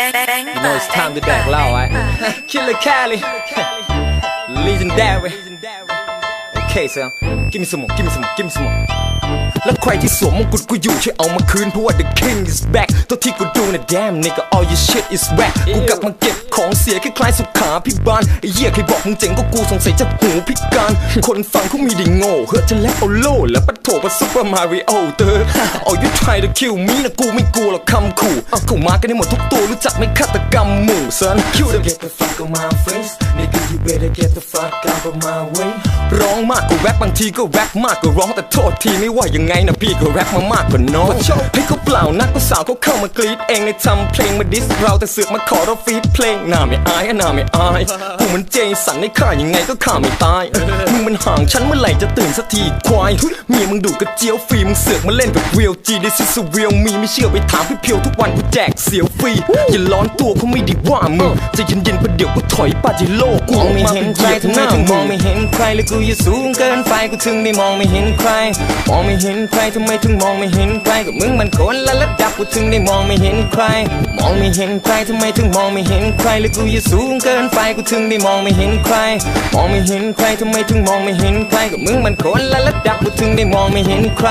You know it's time to แดกเหล้าไว้ Killer Cali Legendary Okay so give me some more give me some more give me some more แล้วใครที่สวมมงกุฎกูอยู่ช่วยเอามาคืนเพราะว่า the king is back ตัวที่กูดูนะ damn nigga all your shit is whack กูกลับมาเก็บของเสียคล้ายๆสุขาพิบาลไอ้เหี้ยใครบอกมึงเจ๋งก็กูสงสัยจะหูพิการ คนฟังเขามีไดีโง่เฮ้ยจะแล้วเอาโล่แล้วปัดโถปะซุปเปอร์มาริโอเตอร์ all you try to kill me นะกูไม่กลัวหรอกคำขู่เอาเข้ามากันให้หมดทุกตัวรู้จักไหมฆาตกรรมหมู่ son kill them get the fuck out my face nigga you better get the fuck out of my way ร้องมากกว่าแรปบางทีก็แรปมากกว่าร้องแต่โทษทีไม่ว่ายังไงนะพี่ก็แรปมามากกว่าน้องให้เขาเปล่านักก็สาวเขาเข้ามากรีดเองในทำเพลงมาดิสเราแต่เสือกมาขอเราฟีดเพลงหน้าไม่อายอะหน้าไม่อายกูมันเจสันในข่ายังไงก็ข่าไม่ตายมึงมันห่างฉันเมื่อไหร่จะตื่นสักทีควายมีมึงดูกระเจียวฟรีมึงเสือกมาเล่นแบบเรียลจีดิซิสเรียลมีไม่เชื่อไปถามพี่เพียวทุกวันกูแจกเสียวฟรีอย่าร้อนตัวเขาไม่ด้ว่ามึงจะเย็นๆประเดี๋ยวกูถอยปาจิโลกูองไม่เห็นใครทำไมถึงมองไม่เห็นใครและกูอยู่สูงเกินไปกูถึงได้มองไม่เห็นใคร มองไม่เห็นใครทำไมถึงมองไม่เห็นใครกับมึงมันคนละระดับกูถึงได้มองไม่เห็นใคร มองไม่เห็นใครทำไมถึงมองไม่เห็นใครและกูอยู่สูงเกินไปกูถึงได้มองไม่เห็นใคร มองไม่เห็นใครทำไมถึงมองไม่เห็นใครกับมึงมันคนละระดับกูถึงได้มองไม่เห็นใคร